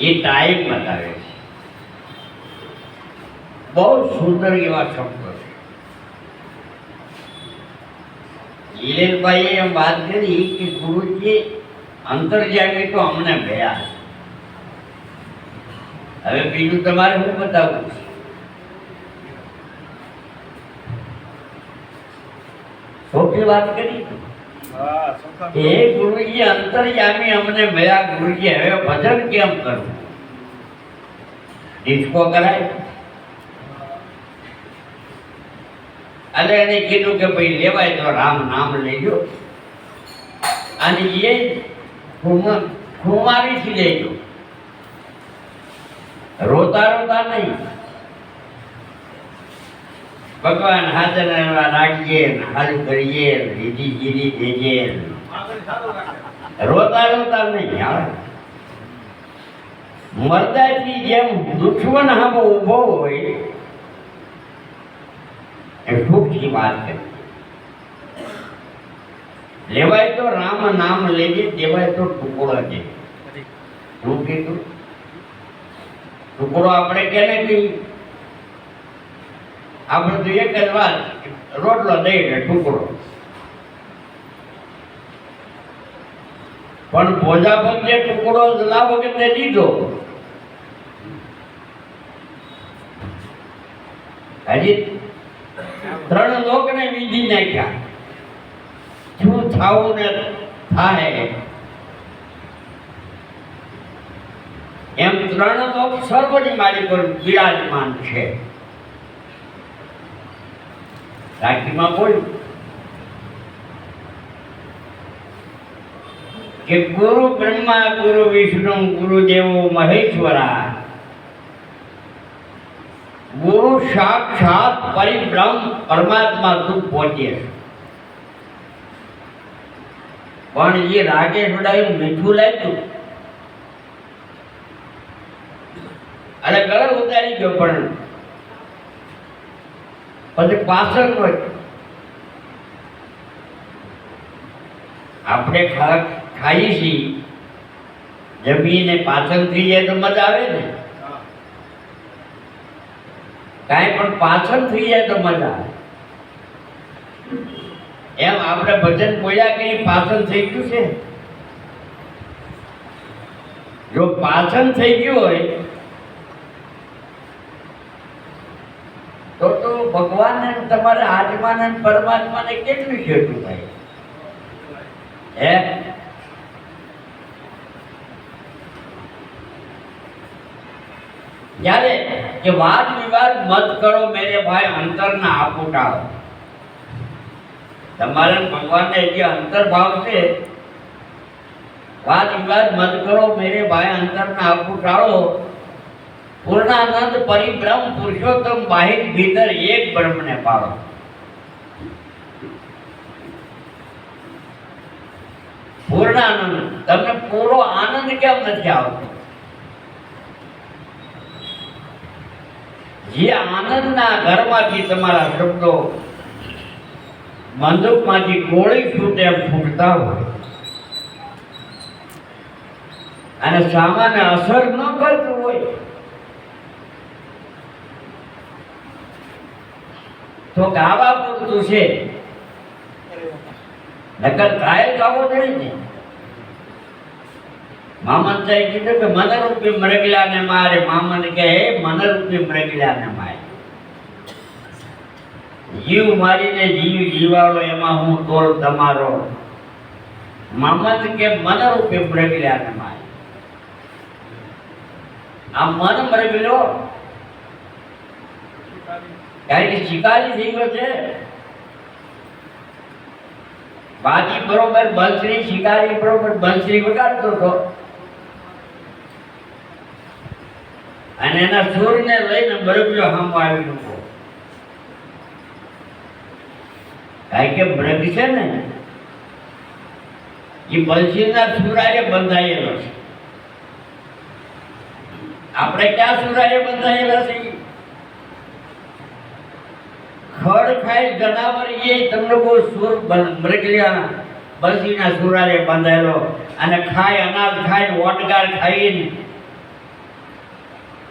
એ time બતાવે છે. બહુ સુંદર એવા શબ્દો છે. હિરેનભાઈએ એમ વાત કરી કે ગુરુજી અંતર્જામી તો અમને ગયા હવે બીજું તમારે હું બતાવવું છે? ખોટી વાત કરી? હે ગુરુજી, અંતર્યામી અમને મળ્યા ગુરુજી, હવે ભજન કેમ કરવું ડિસ્કો કરાય? અને એને કીધું કે ભાઈ લેવાય તો રામ નામ લેજો. અને એ ખુમા ખુમારીથી લેજો. રોતા રોતા નહીં. ભગવાન હાજર રાખીએ ને હાલ કરીએ લીધી ગીરી દેજે રોતા રોતા નહીં આવે. મરદાથી જેમ દુશ્મન હામો ઊભો હોય, એ સુખની વાત છે લેવાય તો રામ નામ લેજે, દેવાય તો ટુકડો છે. શું કીધું? ટુકડો આપણે કેને કહીએ? આપણે તો એક જ વાત રોટલો દઈ ને ટુકડો પણ ભોજા પગે ટુકડો લાભ વખતે દીધો હજી, ત્રણ લોકને વીજી નાખ્યા. શું થાવું ને થાય એમ ત્રણ લોક સર્વની મારી પર બિરાજમાન છે. રાખીમાં બોલ્યું કે ગુરુ બ્રહ્મા, ગુરુ વિષ્ણુ ગુરુદેવો મહેશ્વરા. ગુરુ સાક્ષાત પરિબ્રહ્મ, પરમાત્મા તું પહોંચે. પણ એ રાગે એવું મીઠું લાગ્યું અને ગળે ઉતારી ગયો પણ પછી પાછળ હોય. આપણે ખાઈ છીએ. જમીને પાછળ થઈ જાય તો મજા આવે ને? કાંઈ પણ પાછળ થઈ જાય તો મજા આવે. એમ આપણે ભજન બોલ્યા કે પાછળ થઈ ગયું છે? જો પાછળ થઈ ગયું હોય તો અને તમારા ને આત્માને પરમાત્માને કેટલું છેટું ભાઈ હે? જ્યારે કે વાદ વિવાદ મત કરો, મેરે ભાઈ અંતરના આપુટાઓ તમારે ને ભગવાનને જે અંતર્ભાવ છે વાદ વિવાદ મત કરો, મેરે ભાઈ અંતરના આપુટાળો પૂર્ણાનંદ પરિબ્રહ્મ પુરુષોત્તમ બાહિર ભીતર એક બ્રહ્મને પાડો. પૂર્ણાનંદ, તમને પૂરો આનંદ કેમ નથી આવતો? જે આનંદના ઘરમાંથી તમારા શબ્દો બંદૂકમાંથી ગોળી છૂટે એમ ફૂટતા હોય. અને સામાન્ય અસર ન કરતું હોય. તો ગાવા પૂરતું છે. નકર કાયલ ગાવો જોઈએ ને. મામન સાહેબ કીધું કે મનરૂપી મરગલાને મારે. મામન કહે, હે મરગલા ને મારે. જીવ મારીને જીવ જીવાળો એમાં હું તોલ તમારો. મામત કે મન રૂપે મરગલા ને મારે. આ મન મરગલો. કારણ કે શિકારી થઈ ગયો છે બાજી બરોબર બંસરી શિકારી બરોબર બંસરી વગાડતો હતો અને એના સૂરને લઈને મૃગલો હામો આવી ઊભો કારણ કે મૃગ છે ને, એ બંસીના સુરાએ બંધાયેલો છે. આપણે ક્યાં સુરાએ બંધાયેલા છે? ખડ ખાઈ જનાવર એ તમને બહુ સુર મૃગલિયા બંસીના સુરાલે બંધાયેલો અને ખાય, અનાજ ખાય ઓટગાર ખાઈને.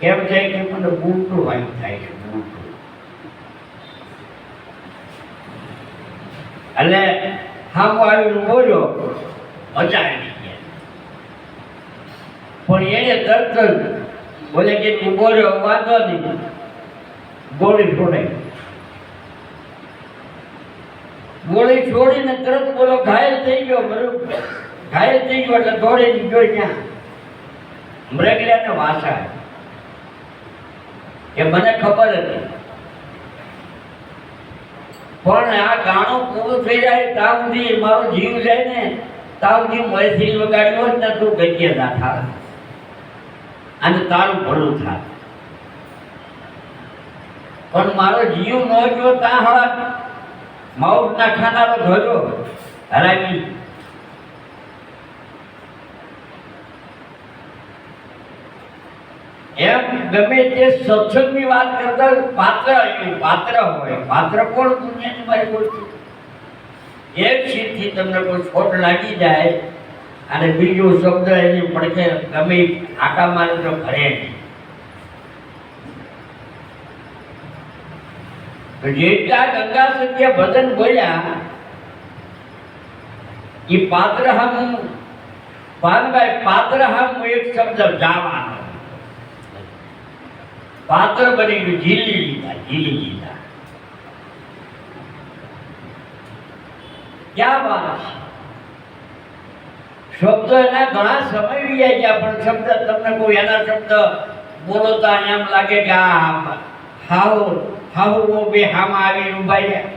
કેમ છે કે મને બૂટું વાયુ થાય છે, બૂટું. એટલે હામો આવીને બોલ્યો અચાણી પણ એને તરત બોલે કે તું બોલ્યો, વાંધો નહીં. ગોળી છોડાઈ ગોળી છોડીને તરત બોલો, ઘાયલ થઈ ગયો બરોબર ઘાયલ થઈ ગયો એટલે દોડીને ગયો ત્યાં. મૃગલિયાને વાસા એ મને ખબર હતી. પણ આ ગાણું પૂરું થઈ જાય તાવ સુધી મારો જીવ જાય ને તાવ જીવ મહેસી વગાડ્યો જ ને તું ગજ્ય ના થાય અને તારું ભલું થાય પણ મારો જીવ ન ગયો ત્યાં હળા માઉટના ખાનારો ધોજો. હરાવી એમ ગમે તે સત્સંગની વાત કરતા પાત્ર પાત્ર હોય. પાત્ર કોણ દુનિયાની મારી બોલતું એક સીટથી તમને કોઈ ખોટ લાગી જાય અને બીજો શબ્દ એની પડખે ગમે આટા મારે તો ભરે નહીં. જેટલા ગંગા સત્ય ભજન બોલ્યા એ પાત્ર હમ પાનભાઈ પાત્ર હમ એક શબ્દ જાવાનો પાત્ર બની ગયું ઝીલી લીધા ઝીલી લીધા ક્યાં વાત છે? શબ્દ એના ઘણા સમય વીયા ગયા પણ શબ્દ તમને કોઈ એના શબ્દ બોલો તો એમ લાગે કે આ હાવ હાવ ઓ બે હામાં આવી ઊભા રહ્યા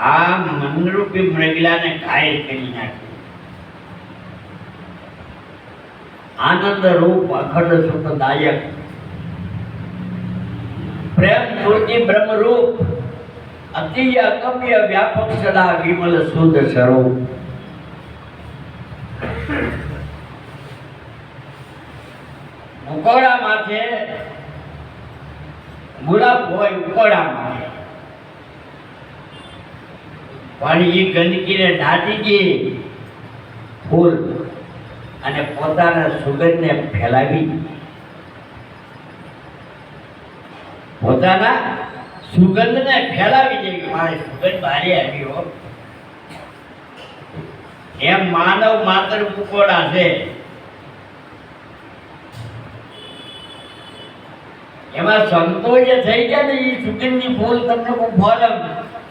આ મનરૂપી મૃગલાને ઘાયલ કરી નાખ્યું આનંદ રૂપ અખંડ સુખદાયક પ્રેમ મૂર્તિ બ્રહ્મ રૂપ અતિ અગમ્ય વ્યાપક સદા વિમલ શુદ્ધ સ્વરૂપ ઉકોડા માથે ગુલાબ હોય ઉકોડા માથે પણ એ ગંદકીને દાટી ગઈ. ફૂલ. અને પોતાના સુગંધને ફેલાવી. પોતાના સુગંધને ફેલાવી દે મારે સુગંધ બારી આવ્યો એમ માનવ માત્ર ઉકોડા છે. એમાં સંતો જે થઈ ગયા ને એ સુગંધી ફૂલ તમને હું ફોરમ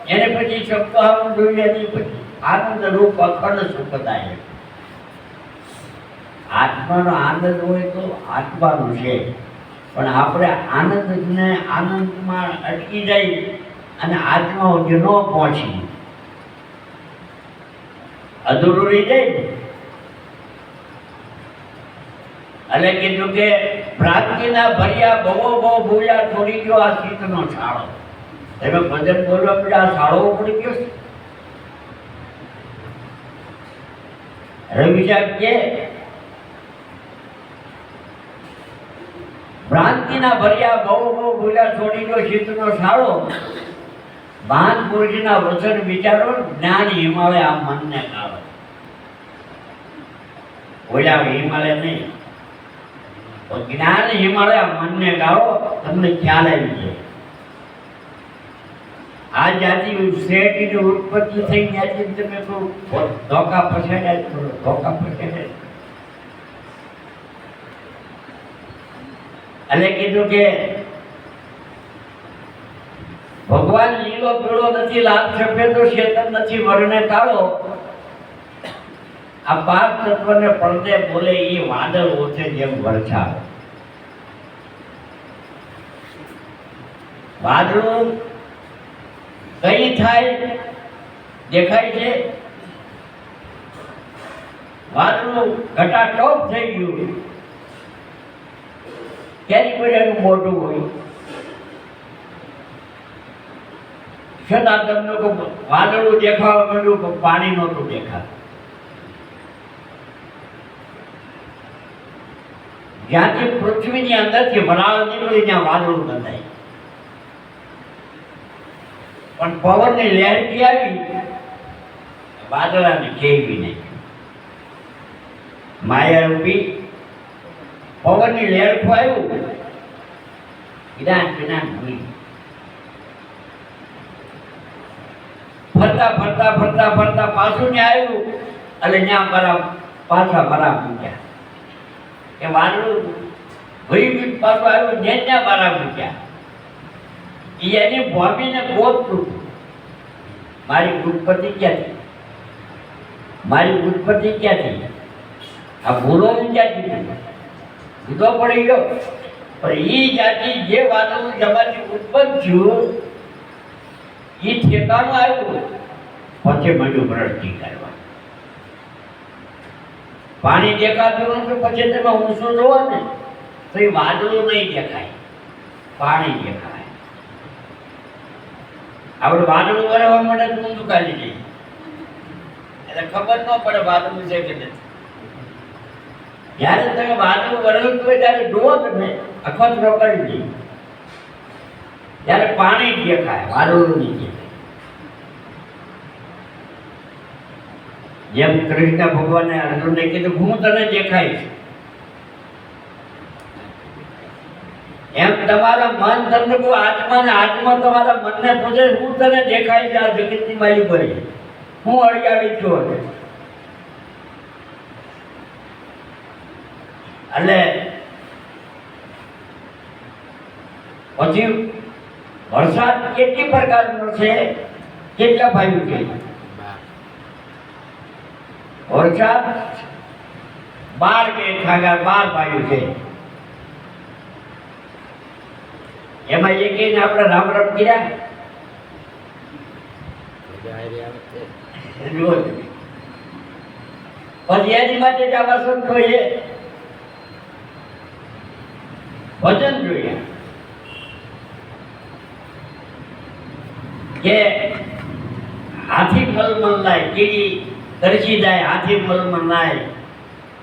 એને પછી શબ્દ આવું જોઈએ નહીં પછી આનંદ રૂપ અખંડ સુખદાય આત્માનો આનંદ હોય તો આત્માનું છે. પણ આપણે આનંદને આનંદમાં અટકી જાય અને આત્મા સુધી ન પહોંચી. અધૂરું રહી જાય ને. એટલે કીધું કે પ્રાપ્તિના ભર્યા બહુ બહુ ભૂલ્યા છોડી ગયો આ શીતનો છાળો. એમાં ભજન બોલવા પડે આ શાળો પડી ગયો રવિ કે, ભ્રાંતિના ભર્યા બહુ બહુ ભૂલ્યા છોડી ગયો શીતનો શાળો ભાનપુરજીના વચન વિચારો, જ્ઞાન હિમાલય આ મનને કાળો બોલ્યા હિમાલય નહીં. જ્ઞાન હિમાલય મનને ગાળો તમને ખ્યાલ આવી જાય. આ જાતિ શેઠની ઉત્પત્તિ થઈ જાતિ તમે તો ધોકા પછાડ્યા જ ધોકા પછેડે એટલે કીધું કે ભગવાન લીલો પીળો નથી, લાલ સફેદો શેતન નથી વર્ણે કાળો. આ પાંચ તત્વને પડદે બોલે એ વાદળ ઓછે જેમ વરસાદ. વાદળું કઈ થાય દેખાય છે? વાદળું ઘટાટોપ થઈ ગયું ક્યારેક એનું મોટું હોય. છતાં તમને વાદળું દેખાવા મળ્યું પાણી નહોતું દેખાતું? જ્યાંથી પૃથ્વીની અંદરથી વરાળ નીકળી ત્યાં વાદળું બંધાય. પણ પવનની લહેરથી આવી, વાદળાને નહીં માયા રૂપી પવનની લહેરખું આવ્યું. જ્ઞાન જ્ઞાન ભૂલી ફરતા ફરતા ફરતા ફરતા પાછું ને આવ્યું એટલે ત્યાં બરાબર પાછા મારા મૂક્યા એ ભઈ બી પાછું આવ્યું ને ત્યાં મારા મૂક્યા. એ એની ભૂમિને ગોતતું હતું. મારી ઉત્પત્તિ ક્યાંથી? મારી ઉત્પત્તિ ક્યાંથી? આ ભૂલો ક્યાંથી? જુદો પડી ગયો પણ એ જાતિ જે વાદળું જમાથી ઉત્પન્ન થયું એ ઠેકાણું આવ્યું. પછી મળ્યું ભ્રષ્ટી કરવા. પાણી દેખાતું નથી પછી તમે ઊંચું જોવો ને, તો એ વાદળું નહીં દેખાય. પાણી દેખાય. આપણે વાદળું વરવા માટે ઊંધું કાઢી દઈએ. એટલે ખબર ન પડે વાદળું છે કે નથી. જ્યારે તમે વાદળું વરવું હોય ત્યારે જુઓ તમે અખત કરી દઈએ. ત્યારે પાણી દેખાય, વાદળું નહીં દેખાય. જેમ કૃષ્ણ ભગવાને અર્જુનને કીધું, હું તને દેખાઈશ. એમ તમારા મન તમને કોઈ આત્મા ને આત્મા તમારા મનને પૂછે હું તને દેખાય છે આ જગતની માલી ભરી હું અળિયાળી છું હવે. એટલે પછી વરસાદ કેટલી પ્રકારનો છે? કેટલા ભાઈ છે? વરસાદ બાર કે ખાગા બાર ભાઈઓ છે. એમાં એક એને આપણે રામ રામ કર્યા? પછી એની માટે જ આ સંતો છે વચન જોઈએ. કે હાથી મલ મન લાય કીડી તરસી જાય, હાથી મલ નાય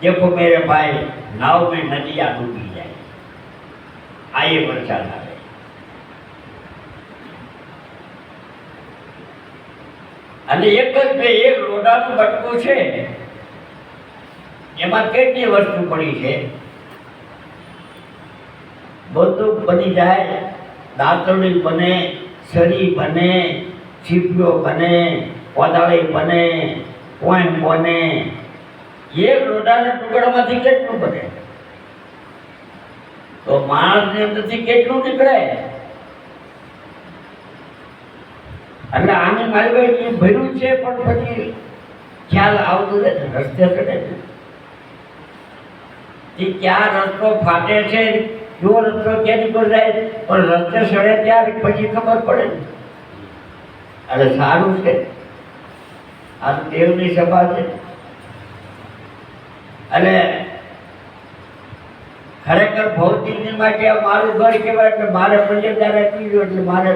દેખો મેરે ભાઈ નાવ में નદિયા ડૂબી જાય. આ એ વરસાદ આવે. અને એક જ બે, એક લોઢાનું બટકું છે, એમાં કેટલી વસ્તુ પડી છે? બધું બની જાય, દાંતરડી બને સરી બને, છીપીઓ બને, કોદાળી બને પોઈમ બને એક લોઢાના ટુકડામાંથી કેટલું બને? તો માણસની અંદરથી કેટલું નીકળે? એટલે આને મારી ભાઈ ભર્યું છે, પણ પછી ખ્યાલ આવતું રહે છે, રસ્તે ચડે છે. એ ક્યાં રસ્તો ફાટે છે જો રસ્તો ક્યાં નીકળ જાય પણ રસ્તે સડે ત્યારે પછી ખબર પડે ને એટલે સારું છે. આ દેવની સભા છે. અને ખરેખર ભૌતિકની માટે મારું ઘર કહેવાય એટલે મારે પંચેદાર આપી ગયું એટલે મારે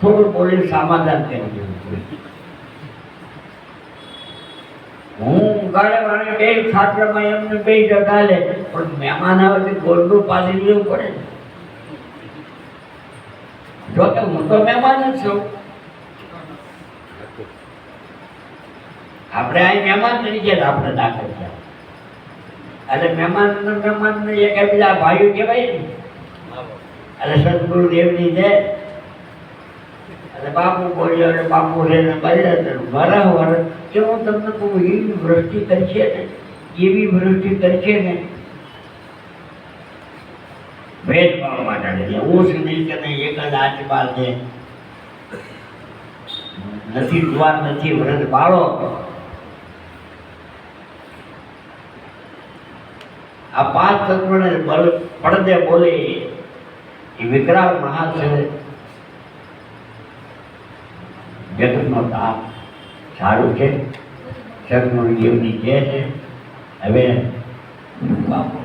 થોડું બોલીને સમાધાન કરી દેવું હું ગાળે મારે બે છાત્રમાં એમને બે જગાલે પણ મહેમાન આવે તો ગોળનું પાછી લેવું પડે. ને. જો કે હું તો મહેમાન જ છું. આપણે આ મહેમાન તરીકે જ આપણે દાખલ થયા. એટલે મહેમાન મહેમાન એક બીજા ભાઈઓ કહેવાય ને. એટલે સદગુરુ દેવની છે એટલે બાપુ બોલ્યો એટલે બાપુ રહીને બજાર વરહ વરહ કે હું તમને કહું એવી વૃષ્ટિ કરી છે ને, એવી વૃષ્ટિ કરી છે ને, ભેદભાવ માટે હું સુધી કે નહીં, એક જ આચબાલ છે નથી, દ્વાર નથી, વ્રત બાળો આ પાંચ તત્વને બળ પડદે બોલે. એ વિકરાળ મહાશય જગતનો તાપ સારું છે. સદગુરુ દેવની જય છે. હવે બાપુ